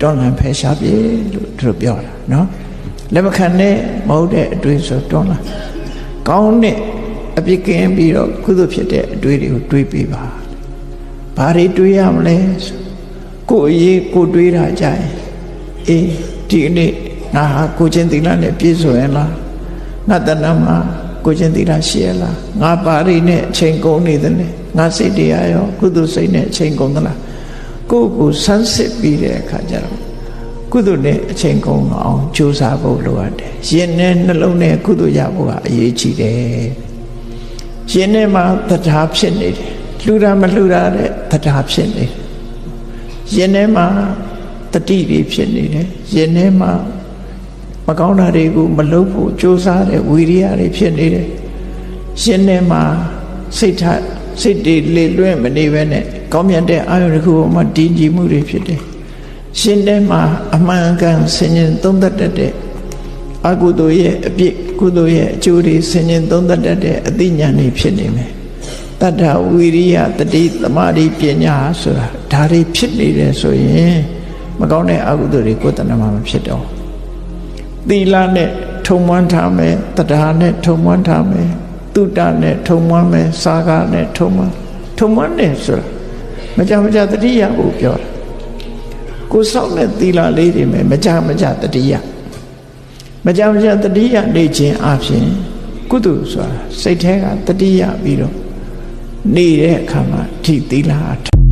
တွန်းလှန်ဖယ်ရှားပြေလို့သူတို့ပြောတာနော်လက်မခံနဲ့မဟုတ်တဲ့အတွေ့ဆိုတွန်းလှန်ကောင်းတဲ့အပြစ်ကင်းပြီးတော့ကုသိုလ်ဖြစ်တဲ့အတွေ့တွေကိုတွေးပေးပါဘာတွေတွေးရမလဲဆိုကိုယ်အရေးကိုတွေးတာကြရင်အေးဒီနေ့ငါဟာကိုချင်းသီလနဲ့ပြည့်စုံရင်လားငါတဏ္ဍမှာကိုချင်းသီလရှိရလားငါပါရိနဲ့အချိန်ကုန်နေတယ်လေငါစိတ်တရားရောကုသိုလ်စိတ်နဲ့အချိန်ကုန်သလား ကိုယ့်ကိုဆန်းစစ်ပြီးတဲ့အခါကျတော့ကုသိုလ်နဲ့အချိန်ကုန်အောင်ကြိုးစားဖို့လိုအပ်တယ်ရင်နဲ့နှလုံးနဲ့ကုသိုလ်ရဖို့ကအရေးကြီးတယ်ရင်ထဲမှာတရားဖြစ်နေတယ်လှူတာမလှူတာတဲ့တရားဖြစ်နေတယ်ရင်ထဲမှာတတိတွေဖြစ်နေတယ်ရင်ထဲမှာမကောင်းတာတွေကိုမလုပ်ဖို့ကြိုးစားတဲ့ဝီရိယတွေဖြစ်နေတယ်ရှင်ထဲမှာစိတ်ထ စိတ်တွေလေလွင့်မနေဘဲနဲ့ကောင်းမြတ်တဲ့အာယုတစ်ခုပေါ်မှာတည်ကြည်မှုတွေဖြစ်တယ်ရှင်ထဲမှာအမှန်ကန်ဆင်ញင်သုံးသပ်တတ်တဲ့အကုသိုလ်ရဲ့အပြစ်ကုသိုလ်ရဲ့အကျိုးတွေဆင်ញင်သုံးသပ်တတ်တဲ့အသိဉာဏ်တွေဖြစ်နေမယ်တတ္ထဝီရိယတတိသမာဓိပညာဆိုတာဒါတွေဖြစ်နေတယ်ဆိုရင်မကောင်းတဲ့အကုသိုလ်တွေကိုယ်တဏ္ဍမှာမဖြစ်တော့သီလနဲ့ထုံမွမ်းထားမယ်တရားနဲ့ထုံမွမ်းထားမယ် တုတ္တနဲ့ထုံမွမ်းမယ်စာကနဲ့ထုံမွမ်းထုံမွမ်းတယ်ဆိုတာမကြမကြတတိယကိုပြောတာကိုယ်စောင့်တဲ့သီလလေးတွေမယ်မကြမကြတတိယမကြမကြတတိယနေခြင်းအပြင်ကုသိုလ်ဆိုတာစိတ်แท้ကတတိယပြီးတော့နေတဲ့အခါမှာထိသီလအထ